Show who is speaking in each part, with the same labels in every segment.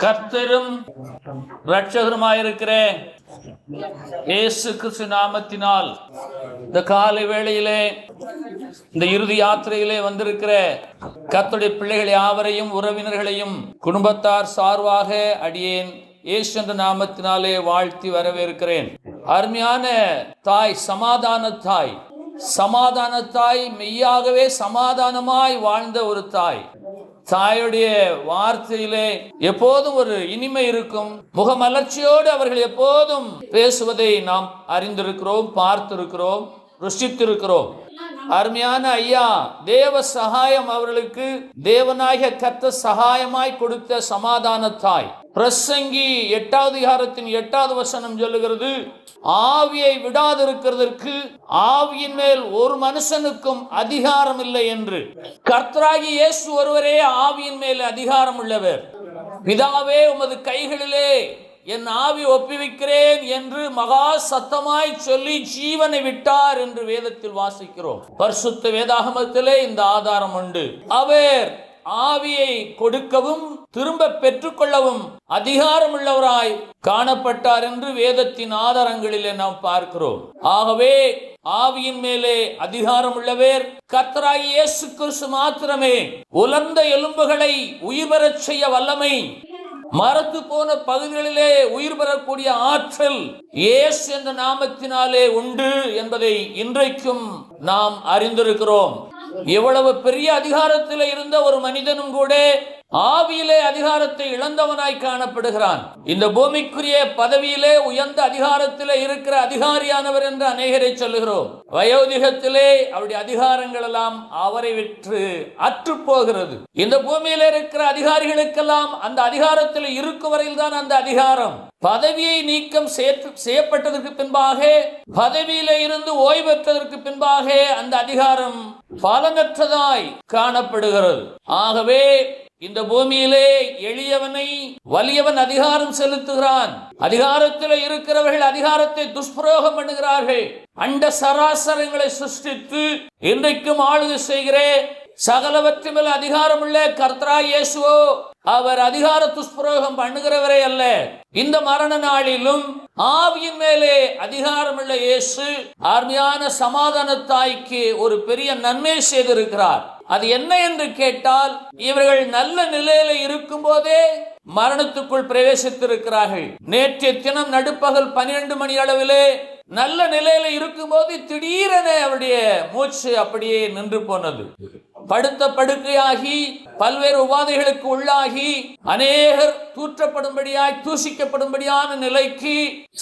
Speaker 1: கர்த்தரும் இரட்சகருமாயிருக்கிற இயேசு கிறிஸ்து நாமத்தினால் இந்த காலை வேளையிலே இந்த இறுதி யாத்திரையிலே வந்திருக்கிற கர்த்தருடைய பிள்ளைகள் யாவரையும் உறவினர்களையும் குடும்பத்தார் சார்பாக அடியேன் இயேசு என்ற நாமத்தினாலே வாழ்த்தி வரவேற்கிறேன். அருமையான தாய் சமாதான தாய் சமாதான தாய் மெய்யாகவே சமாதானமாய் வாழ்ந்த ஒரு தாய். தாயுடைய வார்த்தையிலே எப்போதும் ஒரு இனிமை இருக்கும். முகமலர்ச்சியோடு அவர்கள் எப்போதும் பேசுவதை நாம் அறிந்திருக்கிறோம் பார்த்திருக்கிறோம் ருஷித்திருக்கிறோம் அருமையான ஐயா தேவ சகாயம் அவர்களுக்கு தேவனாகிய கத்த சகாயமாய் கொடுத்த சமாதான தாய் பிரசங்கி எட்டாவது அதிகாரத்தின் எட்டாவது வசனம் சொல்லுகிறது ஆவியை விடாதிருக்கிறதற்கு ஆவியின் மேல் ஒரு மனுஷனுக்கும் அதிகாரம் இல்லை என்று. கர்த்தராகி இயேசு ஒருவரே ஆவியின் மேல் அதிகாரம் உள்ளவர். பிதாவே உமது கைகளிலே என் ஆவி ஒப்புவிக்கிறேன் என்று மகா சத்தமாய் சொல்லி ஜீவனை விட்டார் என்று வேதத்தில் வாசிக்கிறோம். பரிசுத்த வேதாகமத்திலே இந்த ஆதாரம் உண்டு. அவர் ஆவியை கொடுக்கவும் திரும்ப பெற்றுக்கொள்ளவும் அதிகாரம் உள்ளவராய் காணப்பட்டார் என்று வேதத்தின் ஆதாரங்களிலே நாம் பார்க்கிறோம். ஆகவே ஆவியின் மேலே அதிகாரம் உள்ளவர் கர்த்தராகி இயேசு கிறிஸ்து மாத்திரமே உலர்ந்த எலும்புகளை உயிர் பெறச் செய்ய வல்லமை மரத்து போன பகுதிகளிலே உயிர் பெறக்கூடிய ஆற்றல் ஏஸ் என்ற நாமத்தினாலே உண்டு என்பதை இன்றைக்கும் நாம் அறிந்திருக்கிறோம். எவ்வளவு பெரிய அதிகாரத்தில் இருந்த ஒரு மனிதனும் கூட ஆவியிலே அதிகாரத்தை இழந்தவனாய் காணப்படுகிறான். இந்த பூமிக்குரிய பதவியிலே உயர்ந்த அதிகாரத்திலே இருக்கிற அதிகாரியானவர் என்று அநேகரை சொல்லுகிறோம். வயோதிகத்திலே அவருடைய அதிகாரங்கள் எல்லாம் அவரை விற்று அற்று போகிறது. இந்த பூமியில இருக்கிற அதிகாரிகளுக்கெல்லாம் அந்த அதிகாரத்தில் இருக்கும் வரையில் தான் அந்த அதிகாரம். பதவியை நீக்கம் செய்யப்பட்டதற்கு பின்பாக பதவியில இருந்து ஓய்வு பெற்றதற்கு பின்பாக அந்த அதிகாரம் பலனற்றதாய் காணப்படுகிறது. ஆகவே இந்த பூமியிலே எளியவனை வலியவன் அதிகாரம் செலுத்துகிறான். அதிகாரத்தில் இருக்கிறவர்கள் அதிகாரத்தை துஷ்பிரயோகம் பண்ணுகிறார்கள். அண்ட சராசரங்களை சிருஷ்டித்து இன்றைக்கும் ஆளுகை செய்கிற. சகலவற்று மேல் அதிகாரம் உள்ள கர்த்தரா இயேசுவோ அவர் அதிகார துஷ்பிரயோகம் பண்ணுகிறவரே அல்ல. இந்த மரண நாளிலும் ஆவியின் மேலே அதிகாரமுள்ள இயேசு அருமையான சமாதான தாய்க்கு ஒரு பெரிய நன்மை செய்திருக்கிறார். அது என்ன என்று கேட்டால் இவர்கள் நல்ல நிலையில இருக்கும் போதே மரணத்துக்குள் பிரவேசித்திருக்கிறார்கள். நேற்றைய தினம் நடுப்பகல் பனிரெண்டு மணி அளவிலே நல்ல நிலையில இருக்கும்போது திடீரென அவருடைய மூச்சு அப்படியே நின்று போனது. படுத்த படுக்கையாகி பல்வேறு உபாதைகளுக்கு உள்ளாகி அநேகர் தூற்றப்படும்படியாய் தூசிக்கப்படும்படியான நிலைக்கு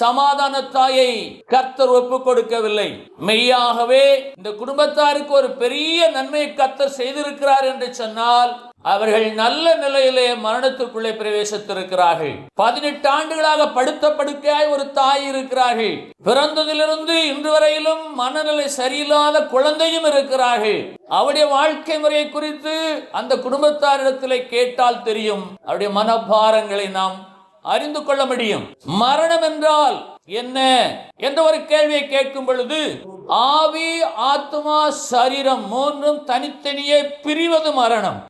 Speaker 1: சமாதான தாயை கர்த்தர் ஒப்பு கொடுக்கவில்லை. மெய்யாகவே இந்த குடும்பத்தாருக்கு ஒரு பெரிய நன்மையை கர்த்தர் செய்திருக்கிறார் என்று சொன்னால் அவர்கள் நல்ல நிலையிலே மரணத்துக்குள்ளே பிரவேசித்திருக்கிறார்கள். பதினெட்டு ஆண்டுகளாக படுத்த படுக்கையாய் ஒரு தாய் இருக்கிறார்கள். பிறந்ததிலிருந்து இன்று வரையிலும் மனநிலை சரியில்லாத குழந்தையும் இருக்கிறார்கள். அவருடைய வாழ்க்கை முறையை குறித்து அந்த குடும்பத்தாரிடத்திலே கேட்டால் தெரியும். அவருடைய மனபாரங்களை நாம் அறிந்து கொள்ள முடியும். மரணம் என்றால் என்ன? என்ற ஒரு கேள்வியை கேட்கும் பொழுது ஆவி ஆத்மா சரீரம் மூன்றும் தனித்தனியே பிரிவது மரணம்.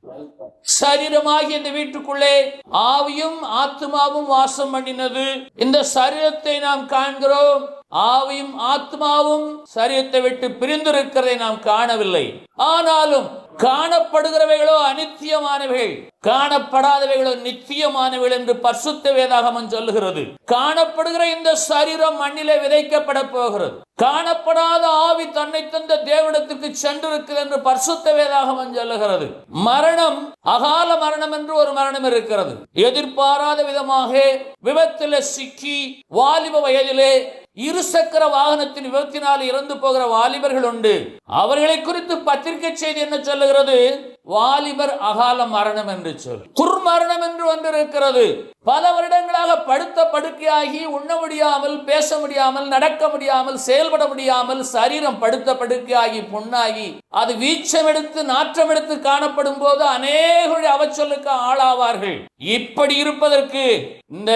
Speaker 1: சரீரமாகி இந்த வீட்டுக்குள்ளே ஆவியும் ஆத்மாவும் வாசம் பண்ணினது இந்த சரீரத்தை நாம் காண்கிறோம். ஆவியும் ஆத்மாவும் சரீரத்தை விட்டு பிரிந்திருக்கிறதை நாம் காணவில்லை. ஆனாலும் காணப்படுகிறவைகளோ அனித்தியமானவைகள் காணப்படாதவைகளோ நித்தியமானவைகள் என்று பர்சுத்த வேதாகமம் சொல்லுகிறது. காணப்படுகிற இந்த சரீரம் மண்ணிலே விதைக்கப்பட போகிறது. காணப்படாத ஆவி தன்னை தந்த தேவனத்திற்கு சென்றிருக்கிறது என்று பர்சுத்த வேதாகமம் சொல்லுகிறது. மரணம் அகால மரணம் என்று ஒரு மரணம் இருக்கிறது. எதிர்பாராத விதமாக விபத்தில் சிக்கி வாலிப வயதிலே இருசக்கர வாகனத்தின் விபத்தினால் இறந்து போகிற வாலிபர்கள் உண்டு. அவர்களை குறித்து பத்திரிகை செய்தி என்ன சொல்லுகிறது? வாலிபர் அகால மரணம் என்று சொல். துர்மரணம் என்று வந்திருக்கிறது. பல வருடங்களாக படுத்த படுக்கையாகி உண்ண முடியாமல் பேச முடியாமல் நடக்க முடியாமல் செயல்பட முடியாமல் சரீரம் படுத்த படுக்கையாகி புண்ணாகி அது வீச்சம் எடுத்து நாற்றம் எடுத்து காணப்படும் போது அநேகருடைய அவச்சொல்லுக்கு ஆளாவார்கள். இப்படி இருப்பதற்கு இந்த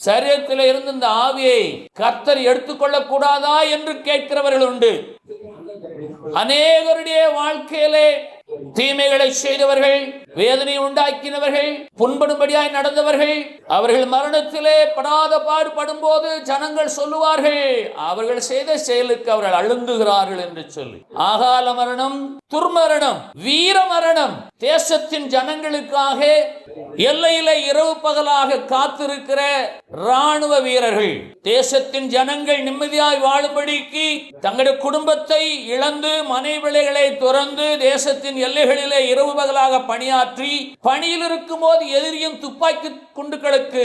Speaker 1: சரீரத்தில் இருந்து இந்த ஆவியை கர்த்தர் எடுத்துக்கொள்ள கூடாதா என்று கேட்கிறவர்கள் உண்டு. அநேகருடைய வாழ்க்கையிலே தீமைகளை செய்தவர்கள் வேதனை உண்டாக்கினவர்கள் புண்படும்படியாய் நடந்தவர்கள் அவர்கள் மரணத்திலே படாத பாடுபடும் போது ஜனங்கள் சொல்லுவார்கள் அவர்கள் செய்த செயலுக்கு அவர்கள் அழுந்துகிறார்கள் என்று சொல்லி. ஆகால மரணம் துர்மரணம் வீர மரணம் தேசத்தின் ஜனங்களுக்காக எல்லையில இரவு பகலாக காத்திருக்கிற ராணுவ வீரர்கள் தேசத்தின் ஜனங்கள் நிம்மதியாய் வாழும்படிக்கு தங்களுடைய குடும்பத்தை இழந்து மனைவிளைகளை துறந்து தேசத்தின் எல்லைகளிலே இரவு பகலாக பணியாற்றி பணியில் இருக்கும் போது எதிரியும் துப்பாக்கி குண்டுகளுக்கு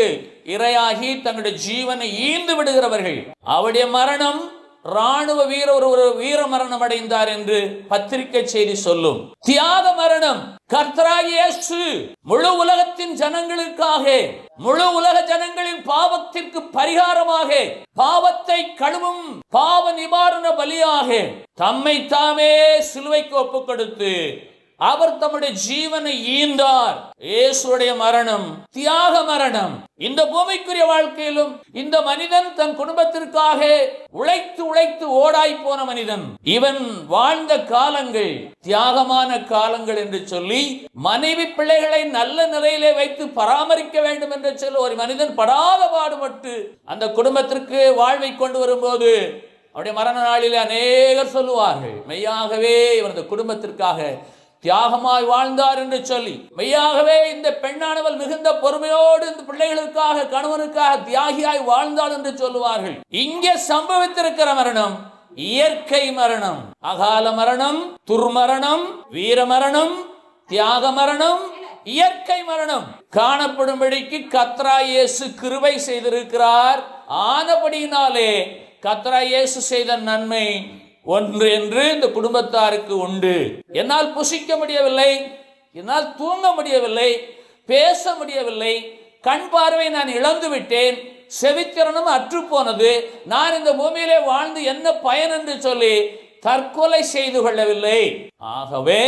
Speaker 1: இரையாகி தங்களுடைய ஜீவனை ஈந்து விடுகிறவர்கள். அவருடைய மரணம் ராணுவ வீரர் ஒரு வீர மரணம் அடைந்தார் என்று பத்திரிகை செய்தி சொல்லும். தியாக மரணம். கர்த்தராகிய முழு உலகத்தின் ஜனங்களுக்காக முழு உலக ஜனங்களின் பாவத்திற்கு பரிகாரமாக பாவத்தை கழுவும் பாவ நிவாரண பலியாக தம்மை தாமே சிலுவைக்கு ஒப்புக் கொடுத்து அவர் தம்முடைய ஜீவனை ஈந்தார். இயேசுடைய மரணம் தியாக மரணம். இந்த பூமிக்குரிய வாழ்க்கையிலும் இந்த மனிதன் தன் குடும்பத்திற்காக உழைத்து உழைத்து ஓடாய் போன மனிதன். இவன் வாழ்ந்த காலங்கள் தியாகமான காலங்கள் என்று சொல்லி மனைவி பிள்ளைகளை நல்ல நிலையிலே வைத்து பராமரிக்க வேண்டும் என்று சொல்லி ஒரு மனிதன் படாத பாடுபட்டு அந்த குடும்பத்திற்கு வாழ்வை கொண்டு வரும்போது அவருடைய மரண நாளிலே அநேகர் சொல்லுவார்கள் மெய்யாகவே இவரது குடும்பத்திற்காக தியாகமாய் வாழ்ந்தார் என்று சொல்லி மெய்யாகவே இந்த பெண்ணானவள் மிகுந்த பொறுமையோடு இந்த பிள்ளைகளுக்காக கணவனுக்காக தியாகியாய் வாழ்ந்தாள் என்று சொல்லுவார்கள். இங்கே சம்பவித்திருக்கிற மரணம் இயற்கை மரணம். அகால மரணம் துர்மரணம் வீர மரணம் தியாக மரணம் இயற்கை மரணம். காணப்படும்படிக்கு கத்ரா இயேசு கிருவை செய்திருக்கிறார். ஆனபடியினாலே கத்ரா இயேசு செய்த நன்மை ஒன்று என்று இந்த குடும்பத்தாருக்கு உண்டு. என்னால் புசிக்க முடியவில்லை என்னால் தூங்க முடியவில்லை பேச முடியவில்லை கண் பார்வை நான் இழந்து விட்டேன் செவித்திறனும் அற்றுப்போனது நான் இந்த பூமியிலே வாழ்ந்து என்ன பயன் என்று சொல்லி தற்கொலை செய்து கொள்ளவில்லை. ஆகவே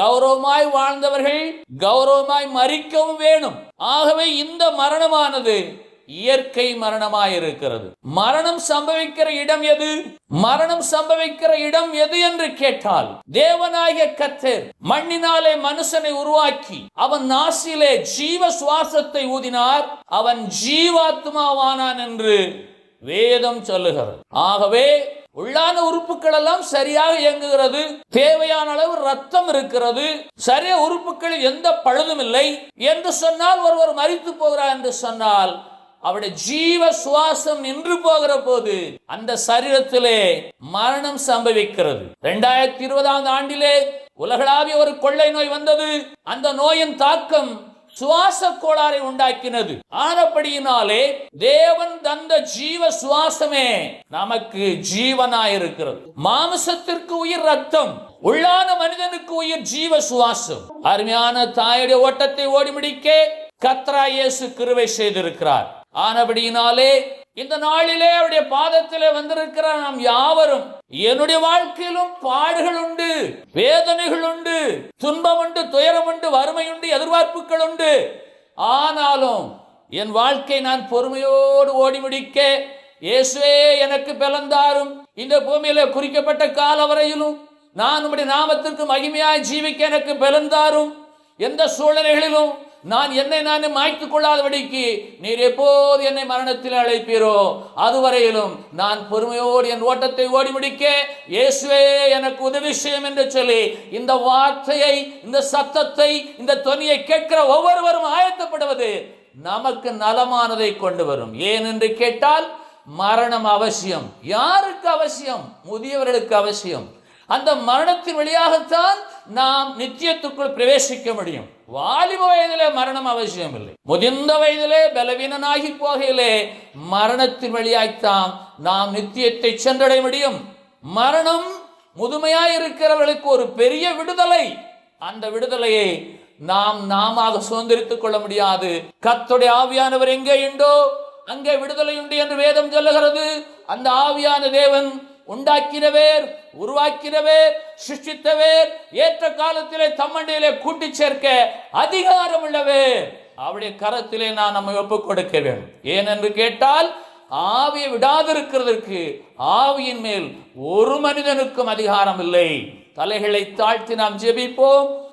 Speaker 1: கௌரவமாய் வாழ்ந்தவர்கள் கௌரவமாய் மறிக்கவும் வேணும். ஆகவே இந்த மரணமானது இயற்கை மரணமாய் இருக்கிறது மரணம் சம்பவிக்கிற இடம் எது? மரணம் சம்பவிக்கிற இடம் எது என்று கேட்டால் தேவனாகிய கத்தர் மண்ணினாலே மனுஷனை உருவாக்கி அவன் நாசிலே ஜீவ சுவாசத்தை ஊதினார் அவன் ஜீவாத்மாவானான் என்று வேதம் சொல்லுகிறது. ஆகவே உள்ளான உறுப்புகள் எல்லாம் சரியாக இயங்குகிறது தேவையான அளவு ரத்தம் இருக்கிறது சரிய உறுப்புகளில் எந்த பழுதும் இல்லை என்று சொன்னால் ஒருவர் மறித்து போகிறார் என்று சொன்னால் அவருடைய ஜீவ சுவாசம் நின்று போகிற போது அந்த சரீரத்திலே மரணம் சம்பவிக்கிறது. இரண்டாயிரத்தி இருபதாம் ஆண்டிலே உலகளாவிய ஒரு கொள்ளை நோய் வந்தது. அந்த நோயின் தாக்கம் சுவாச கோளாறை உண்டாக்கினது. ஆனப்படியினாலே தேவன் தந்த ஜீவ சுவாசமே நமக்கு ஜீவனாயிருக்கிறது. மாம்சத்திற்கு உயிர் ரத்தம் உள்ளான மனிதனுக்கு உயிர் ஜீவ சுவாசம். அருமையான தாயுடைய ஓட்டத்தை ஓடி முடிக்க கத்ரா இயேசு கிருவை செய்திருக்கிறார். ஆனபடியினாலே இந்த நாளிலே அவருடைய பாதத்திலே வந்திருக்கிற நாம் யாவரும் என்னுடைய வாழ்க்கையிலும் பாடுகள் உண்டு வேதனைகள் உண்டு துன்பம் உண்டு துயரம் உண்டு வறுமை உண்டு எதிர்பார்ப்புகள் உண்டு ஆனாலும் என் வாழ்க்கை நான் பொறுமையோடு ஓடி முடிக்க இயேசுவே எனக்கு பிளந்தாரும் இந்த பூமியில குறிக்கப்பட்ட கால வரையிலும் நான் உம்முடைய நாமத்திற்கு மகிமையாய் ஜீவிக்க எனக்கு பிளந்தாரும் எந்த சூழ்நிலைகளிலும் நான் என்னை நான் மாய்த்துக் கொள்ளாதபடிக்கு நீர் எப்போது என்னை மரணத்தில் அழைப்பீரோ. அதுவரையிலும் நான் பொறுமையோடு என் ஓட்டத்தை ஓடி முடிக்க இயேசுவே எனக்கு உதவி செய்யும் என்று சொல்லி இந்த வார்த்தையை இந்த சத்தத்தை இந்த தொனியை கேட்கிற ஒவ்வொருவரும் ஆயத்தப்படுவது நமக்கு நலமானதை கொண்டு வரும். ஏன் என்று கேட்டால் மரணம் அவசியம். யாருக்கு அவசியம்? முதியவர்களுக்கு அவசியம். அந்த மரணத்தின் வழியாகத்தான் நாம் நித்தியத்துக்குள் பிரவேசிக்க முடியும். வாலிப வயதிலே மரணம் அவசியம் இல்லை முதிர்ந்த வயதிலே பலவீனனாகி போகையிலே மரணத்தின் வழியாய்த்தான் நாம் நித்தியத்தை சென்றடைய முடியும். மரணம் முதுமையாய் இருக்கிறவர்களுக்கு ஒரு பெரிய விடுதலை. அந்த விடுதலையை நாம் நாம சுதந்திரித்துக் கொள்ள முடியாது. கத்துடைய ஆவியானவர் எங்கே உண்டோ அங்கே விடுதலை உண்டு என்று வேதம் சொல்லுகிறது. அந்த ஆவியான தேவன் உண்டாக்கினவேர் உருவாக்கினவேர் சிருஷ்டித்தவர் ஏற்ற காலத்திலே தம்மண்டையிலே கூட்டி சேர்க்க அதிகாரம் உள்ளவர் அவருடைய கரத்திலே நான் நம்மை ஒப்புக் கொடுக்க வேண்டும். ஏனென்று கேட்டால் ஆவியை விடாதிருக்கிறதற்கு ஆவியின் மேல் ஒரு மனிதனுக்கும் அதிகாரம் இல்லை தலைகளை தாழ்த்தி நாம் ஜெபிப்போம்.